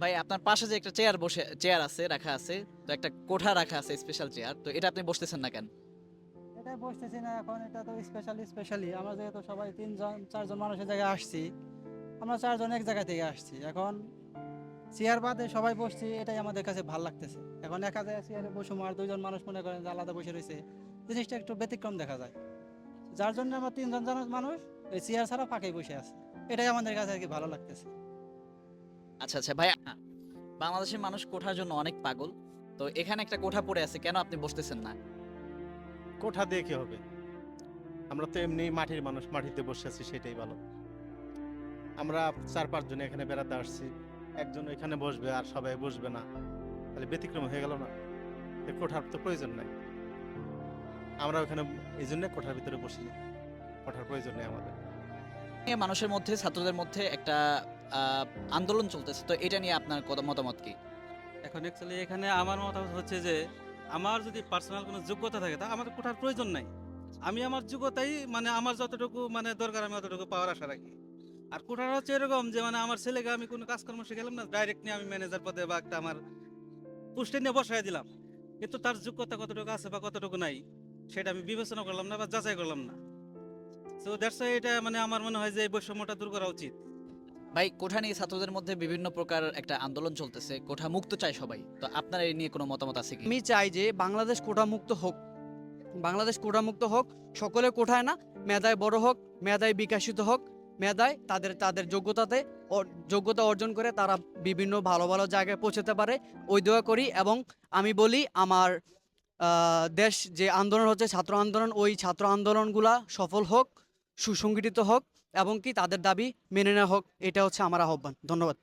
ভাই, আপনার পাশে যে একটা চেয়ার বসে, চেয়ার আছে, রাখা আছে, তো একটা কোঠা রাখা আছে স্পেশাল চেয়ার, তো এটা আপনি বসতেছেন না কেন? এটা বসতেছি না এখন, এটা তো স্পেশালি স্পেশালি আমরা যেহেতু সবাই তিনজন, চারজন মানুষের জায়গায় আসছি, আমরা চারজন এক জায়গা থেকে আসছি। এখন চেয়ার বাদে সবাই বসছি, এটাই আমাদের কাছে ভালো লাগতেছে। এখন একা যায় চেয়ারে বসে আর দুইজন মানুষ মনে করেন যে আলাদা বসে রয়েছে, জিনিসটা একটু ব্যতিক্রম দেখা যায়। যার জন্য আমরা তিনজন জন মানুষ ওই চেয়ার ছাড়া ফাঁকে বসে আছে। এটাই আমাদের কাছে আর কি ভালো লাগতেছে। আচ্ছা আচ্ছা ভাই বাংলাদেশের মানুষ কোঠার জন্য অনেক পাগল। তো এখানে একটা কোঠা পড়ে আছে কেন আপনি বসতেছেন না? কোঠা দিয়ে কি হবে? আমরা তো এমনি মাটির মানুষ মাটিতে বসে আছি সেটাই ভালো। আমরা চার পাঁচজন এখানে বেড়াতে আসছি একজন এখানে বসবে আর সবাই বসবে না। তাহলে ব্যতিক্রম হয়ে গেল না? কোঠার তো প্রয়োজন নাই। আমরা ওখানে এই জন্য কোঠার ভিতরে বসি কোঠার প্রয়োজন নেই আমাদের। মানুষের মধ্যে ছাত্রদের মধ্যে একটা আন্দোলন চলতেছে। তো এটা নিয়ে আপনার কত মতামত কি? এখন অ্যাকচুয়ালি এখানে আমার মতামত হচ্ছে যে, আমার যদি পার্সোনাল কোনো যোগ্যতা থাকে তা আমার কোঠার প্রয়োজন নাই। আমি আমার যোগ্যতাই মানে আমার যতটুকু মানে দরকার, আমি অতটুকু পাওয়ার আশা রাখি। আর কোঠার হচ্ছে এরকম যে মানে আমার ছেলেকে আমি কোনো কাজকর্ম শিখালাম না ডাইরেক্ট নিয়ে আমি ম্যানেজার পদে বা একটা আমার পোস্টে নিয়ে বসাই দিলাম। কিন্তু তার যোগ্যতা কতটুকু আছে বা কতটুকু নাই, সেটা আমি বিবেচনা করলাম না বা যাচাই করলাম না। সো দ্যাটস এটা মানে আমার মনে হয় যে, এই বৈষম্যটা দূর করা উচিত। ভাই, কোঠা নিয়ে ছাত্রদের মধ্যে বিভিন্ন প্রকার একটা আন্দোলন চলতেছে, কোঠা মুক্ত চায় সবাই। তো আপনার এই নিয়ে কোনো মতামত আছে কি? আমি চাই যে বাংলাদেশ কোটামুক্ত হোক। বাংলাদেশ কোটামুক্ত হোক সকলে কোঠায় না, মেধায় বড় হোক, মেধায় বিকাশিত হোক, মেধায় তাদের তাদের যোগ্যতাতে যোগ্যতা অর্জন করে তারা বিভিন্ন ভালো ভালো জায়গায় পৌঁছতে পারে। ওই দোয়া করি এবং আমি বলি, আমার দেশ যে আন্দোলন হচ্ছে, ছাত্র আন্দোলন, ওই ছাত্র আন্দোলনগুলা সফল হোক, সুসংগঠিত হোক। এবং কি তাদের দাবি মেনে নেওয়া হোক এটা হচ্ছে আমার আহ্বান। ধন্যবাদ।